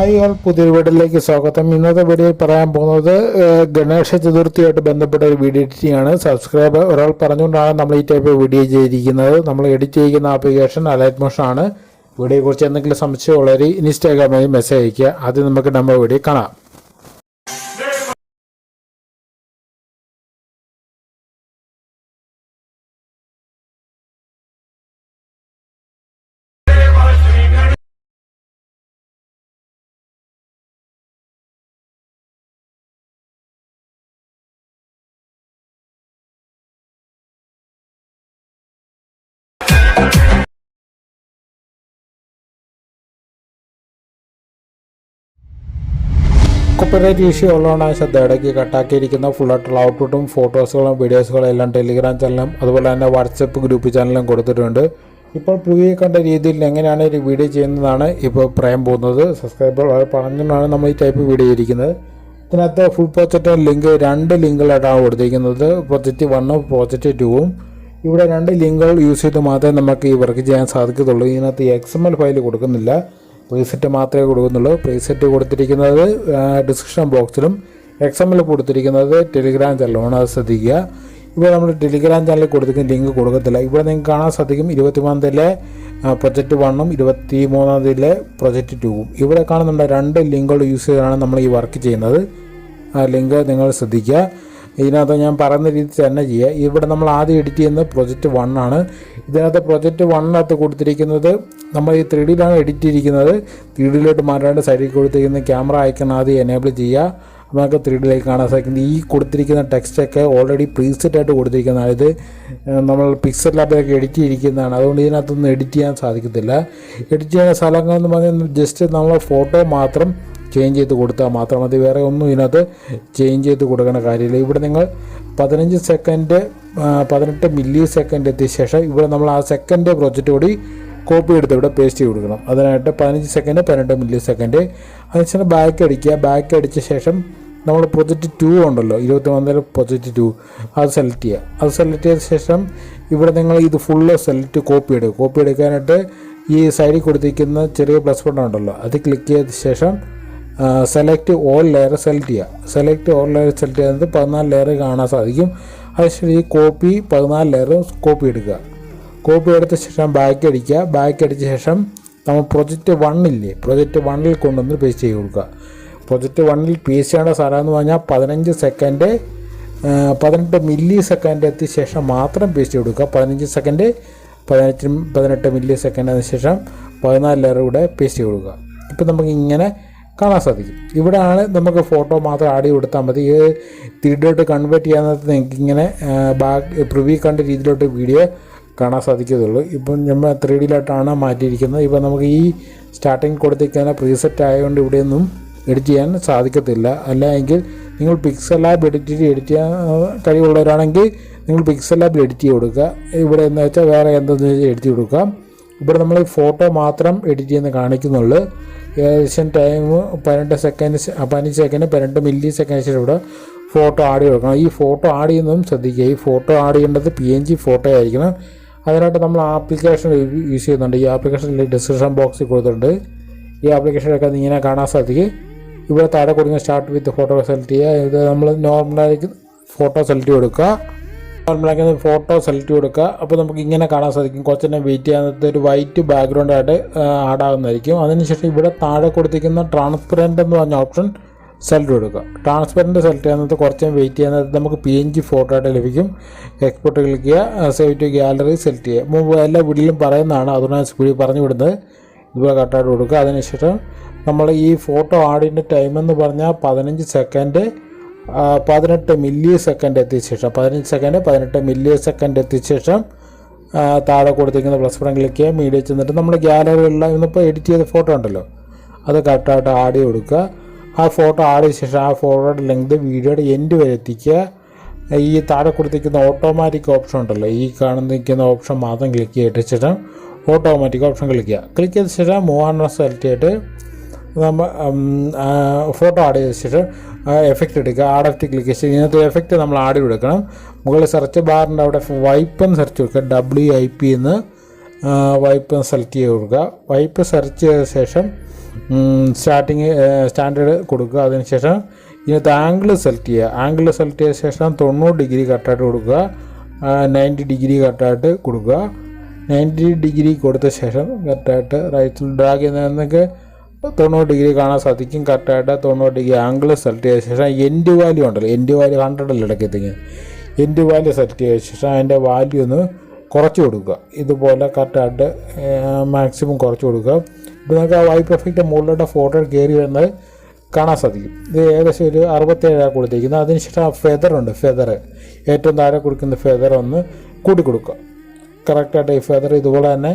Hi all പുതിയൊരു വീഡിയോയിലേക്ക് സ്വാഗതം. ഇന്നത്തെ വീഡിയോയിൽ പറയാൻ പോകുന്നത് ഗണേശ ചതുർത്ഥിയായിട്ട് ബന്ധപ്പെട്ട ഒരു വീഡിയോ ആണ്. സബ്സ്ക്രൈബർ ഒരാൾ പറഞ്ഞുകൊണ്ടാണ് നമ്മൾ ഈ ടൈപ്പ് വീഡിയോ ചെയ്തിരിക്കുന്നത്. നമ്മൾ എഡിറ്റ് ചെയ്യുന്ന ആപ്ലിക്കേഷൻ അലൈറ്റ് മോഷൻ ആണ്. വീഡിയോയെക്കുറിച്ച് എന്തെങ്കിലും സംശയമുള്ളവർ ഇൻസ്റ്റാഗ്രാം ഇൻസ്റ്റാഗ്രാമിൽ മെസ്സേജ് അയയ്ക്കുക. ആദ്യം നമുക്ക് നമ്മുടെ വീഡിയോ കാണാം. കോപ്പറേറ്റ് ഇഷ്യൂ ഉള്ളതുകൊണ്ടാണ് ശ്രദ്ധ ഇടയ്ക്ക് കട്ടാക്കിയിരിക്കുന്ന ഫുള്ളായിട്ടുള്ള ഔട്ട്പുട്ടും ഫോട്ടോസുകളും വീഡിയോസുകളും എല്ലാം ടെലിഗ്രാം ചാനലും അതുപോലെ തന്നെ വാട്സപ്പ് ഗ്രൂപ്പ് ചാനലും കൊടുത്തിട്ടുണ്ട്. ഇപ്പോൾ പ്രിവ്യൂ കണ്ട രീതിയിൽ എങ്ങനെയാണ് ഒരു വീഡിയോ ചെയ്യുന്നതാണ് ഇപ്പോൾ പറയാൻ പോകുന്നത്. സബ്സ്ക്രൈബർ പറഞ്ഞുകൊണ്ടാണ് നമ്മൾ ഈ ടൈപ്പ് വീഡിയോ ചെയ്തിരിക്കുന്നത്. ഇതിനകത്ത് ഫുൾ പ്രോജക്റ്റ് ലിങ്ക് രണ്ട് ലിങ്കുകളായിട്ടാണ് കൊടുത്തിരിക്കുന്നത്. പ്രോജക്റ്റ് വണ്ണും പ്രോജക്റ്റ് ടൂവും ഇവിടെ രണ്ട് ലിങ്കുകൾ യൂസ് ചെയ്ത് മാത്രമേ നമുക്ക് ഈ വർക്ക് ചെയ്യാൻ സാധിക്കത്തുള്ളൂ. ഇതിനകത്ത് എക്സ് എം എൽ ഫയൽ കൊടുക്കുന്നില്ല. പ്രീസെറ്റ് മാത്രമേ കൊടുക്കുന്നുള്ളൂ. പ്രീസെറ്റ് കൊടുത്തിരിക്കുന്നത് ഡിസ്ക്രിപ്ഷൻ ബോക്സിലും എക്സ് എമ്മിൽ കൊടുത്തിരിക്കുന്നത് ടെലിഗ്രാം ചാനലാണ് അത് ശ്രദ്ധിക്കുക. ഇവിടെ നമ്മൾ ടെലിഗ്രാം ചാനലിൽ കൊടുത്തിരിക്കുന്ന ലിങ്ക് കൊടുക്കത്തില്ല. ഇവിടെ നിങ്ങൾക്ക് കാണാൻ സാധിക്കും ഇരുപത്തിമൂന്നാം തീയതിയിലെ പ്രൊജക്റ്റ് വണ്ണും ഇരുപത്തി മൂന്നാം തീയതിയിലെ പ്രൊജക്റ്റ് ടൂവും ഇവിടെ കാണുന്നുണ്ട് രണ്ട് ലിങ്കുകൾ യൂസ് ചെയ്താണ് നമ്മൾ ഈ വർക്ക് ചെയ്യുന്നത്. ആ ലിങ്ക് നിങ്ങൾ ശ്രദ്ധിക്കുക. ഇതിനകത്ത് ഞാൻ പറയുന്ന രീതിയിൽ തന്നെ ചെയ്യുക. ഇവിടെ നമ്മൾ ആദ്യം എഡിറ്റ് ചെയ്യുന്നത് പ്രൊജക്റ്റ് വൺ ആണ്. ഇതിനകത്ത് പ്രൊജക്റ്റ് വണ്ണിനകത്ത് കൊടുത്തിരിക്കുന്നത് നമ്മൾ ഈ ത്രീ ഡിയിലാണ് എഡിറ്റ് ചെയ്തിരിക്കുന്നത്. ത്രീ ഡിയിലോട്ട് മാറ്റാണ്ട് സൈഡിൽ കൊടുത്തിരിക്കുന്ന ക്യാമറ ഐക്കൺ ആദ്യം എനേബിൾ ചെയ്യുക. അപ്പോൾ നമുക്ക് ത്രീ ഡിയിലേക്ക് കാണാൻ സാധിക്കുന്നത് ഈ കൊടുത്തിരിക്കുന്ന ടെക്സ്റ്റൊക്കെ ഓൾറെഡി പ്രീസെറ്റ് ആയിട്ട് കൊടുത്തിരിക്കുന്നതാണ്. ഇത് നമ്മൾ പിക്സൽ ലാബിലൊക്കെ എഡിറ്റ് ചെയ്തിരിക്കുന്നതാണ്. അതുകൊണ്ട് ഇതിനകത്തൊന്നും എഡിറ്റ് ചെയ്യാൻ സാധിക്കത്തില്ല. എഡിറ്റ് ചെയ്യുന്ന സ്ഥലങ്ങൾ എന്ന് പറഞ്ഞാൽ ജസ്റ്റ് നമ്മൾ ഫോട്ടോ മാത്രം ചേഞ്ച് ചെയ്ത് കൊടുത്താൽ മാത്രം മതി വേറെ ഒന്നും ഇതിനകത്ത് ചേഞ്ച് ചെയ്ത് കൊടുക്കേണ്ട കാര്യമില്ല. ഇവിടെ നിങ്ങൾ പതിനഞ്ച് സെക്കൻഡ് പതിനെട്ട് മില്ലി സെക്കൻഡ് എത്തിയ ശേഷം ഇവിടെ നമ്മൾ ആ സെക്കൻഡ് പ്രൊജക്റ്റ് കൂടി കോപ്പി എടുത്ത് ഇവിടെ പേസ്റ്റ് ചെയ്ത് കൊടുക്കണം. അതിനായിട്ട് പതിനഞ്ച് സെക്കൻഡ് പതിനെട്ട് മില്ലി സെക്കൻഡ് അതിനുശേഷം ബാക്ക് അടിക്കുക. ബാക്ക് അടിച്ച ശേഷം നമ്മൾ പ്രൊജക്റ്റ് ടു ഉണ്ടല്ലോ. ഇരുപത്തി മൂന്നിൽ പ്രൊജക്റ്റ് ടു അത് സെലക്ട് ചെയ്യുക. അത് സെലക്ട് ചെയ്ത ശേഷം ഇവിടെ നിങ്ങൾ ഇത് ഫുള്ള് സെലക്ട് കോപ്പി എടുക്കുക. കോപ്പി എടുക്കാനായിട്ട് ഈ സൈഡിൽ കൊടുത്തിരിക്കുന്ന ചെറിയ പ്ലസ് ബട്ടൺ ഉണ്ടല്ലോ. അത് ക്ലിക്ക് ചെയ്ത ശേഷം സെലക്ട് ഓൾ ലെയർ സെലക്ട് ചെയ്യുക സെലക്ട് ഓൾ ലെയർ സെലക്ട് ചെയ്യുന്നത് പതിനാല് ലെയർ കാണാൻ സാധിക്കും. അതിനുശേഷം ഈ കോപ്പി പതിനാല് ലെയർ കോപ്പി എടുക്കുക. കോപ്പി എടുത്ത ശേഷം ബാക്ക് അടിക്കുക. ബാക്ക് അടിച്ച ശേഷം നമ്മൾ പ്രൊജക്റ്റ് വണ്ണില്ലേ പ്രൊജക്റ്റ് വണ്ണിൽ കൊണ്ടുവന്ന് പേസ്റ്റ് ചെയ്ത് കൊടുക്കുക. പ്രൊജക്റ്റ് വണ്ണിൽ പേസ്റ്റ് ചെയ്യേണ്ട സ്ഥലം എന്ന് പറഞ്ഞാൽ പതിനഞ്ച് സെക്കൻഡ് പതിനെട്ട് മില്ലി സെക്കൻഡ് എത്തിയ ശേഷം മാത്രം പേസ്റ്റ് കൊടുക്കുക. പതിനഞ്ച് സെക്കൻഡ് പതിനെട്ട് പതിനെട്ട് മില്ലി സെക്കൻഡ് അതിന് ശേഷം പതിനാല് ലെയർ കൂടെ പേസ്റ്റ് കൊടുക്കുക. ഇപ്പം നമുക്ക് ഇങ്ങനെ കാണാൻ സാധിക്കും. ഇവിടെയാണ് നമുക്ക് ഫോട്ടോ മാത്രം ചെയ്ത് കൊടുത്താൽ മതി. ഈ ത്രീഡിലോട്ട് കൺവേർട്ട് ചെയ്യാനകത്ത് നിങ്ങൾക്ക് ഇങ്ങനെ ബാക്ക് പ്രിവ്യൂ കണ്ട രീതിയിലോട്ട് വീഡിയോ കാണാൻ സാധിക്കത്തുള്ളൂ ഇപ്പം നമ്മൾ ത്രീ ഡിയിലോട്ടാണ് മാറ്റിയിരിക്കുന്നത്. ഇപ്പം നമുക്ക് ഈ സ്റ്റാർട്ടിങ് കൊടുത്തിരിക്കാൻ പ്രീസെറ്റ് ആയതുകൊണ്ട് ഇവിടെയൊന്നും എഡിറ്റ് ചെയ്യാൻ സാധിക്കത്തില്ല. അല്ല എങ്കിൽ നിങ്ങൾ പിക്സൽ ആപ്പ് എഡിറ്റ് ചെയ്ത് എഡിറ്റ് ചെയ്യാൻ കഴിവുള്ളവരാണെങ്കിൽ നിങ്ങൾ പിക്സൽ ലാബിൽ എഡിറ്റ് ചെയ്ത് കൊടുക്കുക. ഇവിടെ എന്ന് വെച്ചാൽ വേറെ എന്തെന്ന് വെച്ചാൽ എഡിറ്റ് കൊടുക്കാം. ഇവിടെ നമ്മൾ ഫോട്ടോ മാത്രം എഡിറ്റ് ചെയ്യുന്ന കാണിക്കുന്നുള്ളൂ. ഏകദേശം ടൈം പതിനെട്ട് സെക്കൻഡ് പതിനഞ്ച് സെക്കൻഡ് പതിനെട്ട് മില്ലി സെക്കൻഡ് ശേഷം ഇവിടെ ഫോട്ടോ ആഡ് കൊടുക്കണം ഈ ഫോട്ടോ ആഡ് ചെയ്യുന്നതും ശ്രദ്ധിക്കുക. ഈ ഫോട്ടോ ആഡ് ചെയ്യേണ്ടത് പി എൻ ജി ഫോട്ടോ ആയിരിക്കണം. അതിനായിട്ട് നമ്മൾ ആപ്ലിക്കേഷൻ യൂസ് ചെയ്യുന്നുണ്ട്. ഈ ആപ്ലിക്കേഷൻ ഡിസ്ക്രിപ്ഷൻ ബോക്സിൽ കൊടുത്തിട്ടുണ്ട്. ഈ ആപ്ലിക്കേഷനൊക്കെ ഇങ്ങനെ കാണാൻ സാധിക്കും. ഇവിടെ താഴെ കൊടുക്കുന്ന സ്റ്റാർട്ട് വിത്ത് ഫോട്ടോ സെലക്ട് ചെയ്യുക. ഇത് നമ്മൾ നോർമലായിട്ട് ഫോട്ടോ സെലക്ട് കൊടുക്കുക. നോർമലാക്കി ഫോട്ടോ സെലക്ട് കൊടുക്കുക. അപ്പോൾ നമുക്ക് ഇങ്ങനെ കാണാൻ സാധിക്കും. കുറച്ച് നേരം വെയിറ്റ് ചെയ്യാത്ത ഒരു വൈറ്റ് ബാക്ക്ഗ്രൗണ്ട് ആയിട്ട് ആഡ് ആകുന്നതായിരിക്കും അതിനുശേഷം ഇവിടെ താഴെ കൊടുത്തിരിക്കുന്ന ട്രാൻസ്പെറന്റ് എന്ന് പറഞ്ഞ ഓപ്ഷൻ സെലക്ട് കൊടുക്കുക. ട്രാൻസ്പെറന്റ് സെലക്ട് ചെയ്യുന്നത് കുറച്ച് വെയിറ്റ് ചെയ്യുന്നത് നമുക്ക് പി എൻ ജി ഫോട്ടോ ആയിട്ട് ലഭിക്കും. എക്സ്പോർട്ട് ക്ലിക്ക് ചെയ്യുക സേവ് ടു ഗ്യാലറി സെലക്ട് ചെയ്യുക. മുമ്പ് എല്ലാ വീട്ടിലും പറയുന്നതാണ്. അതുകൊണ്ടാണ് സ്പീഡിൽ പറഞ്ഞു വിടുന്നത്. ഇതുപോലെ കട്ടായിട്ട് കൊടുക്കുക. അതിനുശേഷം നമ്മൾ ഈ ഫോട്ടോ ആഡിന്റെ ടൈം എന്ന് പറഞ്ഞാൽ പതിനഞ്ച് സെക്കൻഡ് പതിനെട്ട് മില്ലി സെക്കൻഡ് എത്തിയ ശേഷം പതിനഞ്ച് സെക്കൻഡ് പതിനെട്ട് മില്ലി സെക്കൻഡ് എത്തിയ ശേഷം താഴെ കൊടുത്തിരിക്കുന്ന പ്ലസ് ബട്ടൺ ക്ലിക്ക് ചെയ്യുക മീഡിയ ചെന്നിട്ട് നമ്മൾ ഗ്യാലറിയിലുള്ള ഇന്നിപ്പോൾ എഡിറ്റ് ചെയ്ത ഫോട്ടോ ഉണ്ടല്ലോ അത് കറക്റ്റായിട്ട് ആഡ് ചെയ്ത് കൊടുക്കുക. ആ ഫോട്ടോ ആഡ് ചെയ്ത ശേഷം ആ ഫോട്ടോയുടെ ലെങ്ത് വീഡിയോയുടെ എൻഡ് വരെ എത്തിക്കുക. ഈ താഴെ കൊടുത്തിരിക്കുന്ന ഓട്ടോമാറ്റിക് ഓപ്ഷൻ ഉണ്ടല്ലോ ഈ കാണുന്നിരിക്കുന്ന ഓപ്ഷൻ മാത്രം ക്ലിക്ക് ചെയ്തിട്ട് ശേഷം ഓട്ടോമാറ്റിക് ഓപ്ഷൻ ക്ലിക്ക് ചെയ്യുക. ക്ലിക്ക് ചെയ്ത ശേഷം മൂവാണ് സെലക്ട് ചെയ്തിട്ട് നമ്മൾ ഫോട്ടോ ആഡ് ചെയ്ത ശേഷം എഫക്റ്റ് എടുക്കുക. ആഡ് എഫക്റ്റ് ക്ലിക്ക് ചെയ്ത് ഇതിനകത്ത് എഫക്റ്റ് നമ്മൾ ആഡ് കൊടുക്കണം. മുകളിൽ സെർച്ച് ബാറിന്റെ അവിടെ വൈപ്പ് സെർച്ച് കൊടുക്കുക. ഡബ്ല്യു ഐ പി എന്ന് വൈപ്പ് സെലക്ട് ചെയ്ത് കൊടുക്കുക. വൈപ്പ് സെർച്ച് ചെയ്ത ശേഷം സ്റ്റാർട്ടിങ് സ്റ്റാൻഡേർഡ് കൊടുക്കുക. അതിനുശേഷം ഇതിനകത്ത് ആംഗിൾ സെലക്ട് ചെയ്യുക. ആംഗിൾ സെലക്ട് ചെയ്ത ശേഷം തൊണ്ണൂറ് ഡിഗ്രി കട്ടായിട്ട് കൊടുക്കുക. നയന്റി ഡിഗ്രി കട്ടായിട്ട് കൊടുക്കുക. നയന്റി ഡിഗ്രി കൊടുത്ത ശേഷം കറക്റ്റായിട്ട് റൈറ്റിൽ ഡ്രാഗ് ചെയ്യുന്നതൊക്കെ തൊണ്ണൂറ് ഡിഗ്രി കാണാൻ സാധിക്കും. കറക്റ്റായിട്ട് തൊണ്ണൂറ് ഡിഗ്രി ആംഗിൾ സെലക്ട് ചെയ്ത ശേഷം എൻഡ് വാല്യൂ ഉണ്ടല്ലോ. എൻഡ് വാല്യൂ ഹൺഡ്രഡിൽ ഇടയ്ക്കെത്തിങ്ങനെ എൻഡ് വാല്യൂ സെലക്ട് ചെയ്ത ശേഷം അതിന്റെ വാല്യൂ ഒന്ന് കുറച്ച് കൊടുക്കുക. ഇതുപോലെ കറക്റ്റായിട്ട് മാക്സിമം കുറച്ച് കൊടുക്കുക. ഇപ്പോൾ നമുക്ക് ആ വൈ പെർഫെക്റ്റ് മുകളിലോട്ട് ഫോട്ടോ കയറി വരുന്നത് കാണാൻ സാധിക്കും. ഇത് ഏകദേശം ഒരു അറുപത്തേഴാണ് കൊടുത്തിരിക്കുന്നത്. അതിനുശേഷം ഫെദർ ഉണ്ട്. ഫെദർ ഏറ്റവും താഴെ കൊടുക്കുന്ന ഫെദർ ഒന്ന് കൂട്ടി കൊടുക്കുക. കറക്റ്റായിട്ട് ഈ ഫെദർ ഇതുപോലെ തന്നെ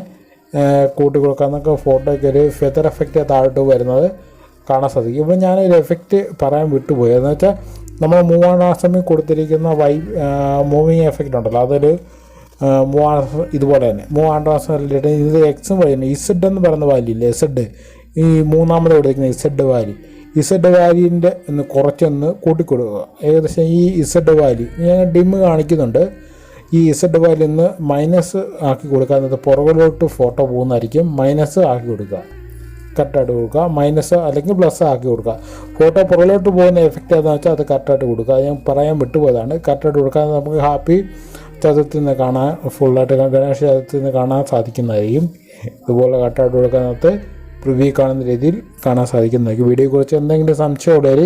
കൂട്ടി കൊടുക്കുക എന്നൊക്കെ ഫോട്ടോയ്ക്ക് ഒരു ഫെദർ എഫക്റ്റ് താഴോട്ട് വരുന്നത് കാണാൻ സാധിക്കും. ഇപ്പോൾ ഞാനൊരു എഫക്റ്റ് പറയാൻ വിട്ടുപോയി. എന്ന് വെച്ചാൽ നമ്മൾ മൂവാണാസമിൽ കൊടുത്തിരിക്കുന്ന വൈ മൂവിങ് എഫക്റ്റ് ഉണ്ടല്ലോ. അതൊരു മൂവാണാസം ഇതുപോലെ തന്നെ. മൂവാണ്ടാസം ഇത് എക്സും വൈ ഇസഡ് എന്ന് പറയുന്ന വാല്യൂ ഇല്ലേ? ഇസഡ് ഈ മൂന്നാമത് കൊടുത്തിരിക്കുന്ന ഇസഡ് വാല്യൂ ഇസഡ് വാല്യൂന്റെ ഒന്ന് കുറച്ചൊന്ന് കൂട്ടിക്കൊടുക്കുക. ഏകദേശം ഈ ഇസഡ് വാല്യൂ ഞാൻ ഡിമ്മ് കാണിക്കുന്നുണ്ട്. ഈ ഇസഡ് വാല്യൂ ഒന്ന് മൈനസ് ആക്കി കൊടുക്കുക എന്നത് പുറകിലോട്ട് ഫോട്ടോ പോകുന്നതായിരിക്കും. മൈനസ് ആക്കി കൊടുക്കുക. കറക്റ്റായിട്ട് കൊടുക്കുക. മൈനസ് അല്ലെങ്കിൽ പ്ലസ് ആക്കി കൊടുക്കുക. ഫോട്ടോ പുറകിലോട്ട് പോകുന്ന എഫക്റ്റ് ഏതാണെന്ന് വെച്ചാൽ അത് കറക്റ്റായിട്ട് കൊടുക്കുക. ഞാൻ പറയാൻ വിട്ടുപോയതാണ്. കറക്റ്റായിട്ട് കൊടുക്കാൻ നമുക്ക് ഹാപ്പി ചതുരത്തിൽ നിന്ന് കാണാൻ ഫുള്ളായിട്ട് ഗണേശ ചതുരത്തിൽ നിന്ന് കാണാൻ സാധിക്കുന്നതായിരിക്കും. ഇതുപോലെ കറക്റ്റായിട്ട് കൊടുക്കാനകത്ത് പ്രിവ്യൂ കാണുന്ന രീതിയിൽ കാണാൻ സാധിക്കുന്നതായിരിക്കും. വീഡിയോയെക്കുറിച്ച് എന്തെങ്കിലും സംശയം ഉള്ളവർ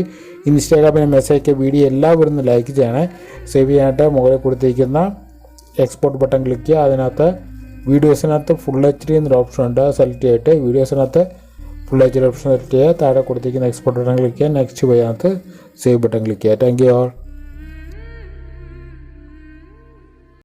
ഇൻസ്റ്റാഗ്രാമിൽ മെസ്സേജ് വീഡിയോ എല്ലാവരും ലൈക്ക് ചെയ്യണേ. സേവ് ചെയ്യാനായിട്ട് മുകളിൽ കൊടുത്തിരിക്കുന്ന എക്സ്പോർട്ട് ബട്ടൺ ക്ലിക്ക് ചെയ്യുക അതിനകത്ത് വീഡിയോസിനകത്ത് ഫുൾ എച്ച് ഡി എന്നൊരു ഓപ്ഷൻ ഉണ്ട്. സെലക്ട് ചെയ്തിട്ട് വീഡിയോസിനകത്ത് full H D option select ചെയ്യുക താഴെ കൊടുത്തിരിക്കുന്ന എക്സ്പോർട്ട് ബട്ടൺ ക്ലിക്ക് ചെയ്യുക നെക്സ്റ്റ് പോയതിനകത്ത് സേവ് ബട്ടൺ ക്ലിക്ക് ചെയ്യുക താങ്ക് യു ഓൾ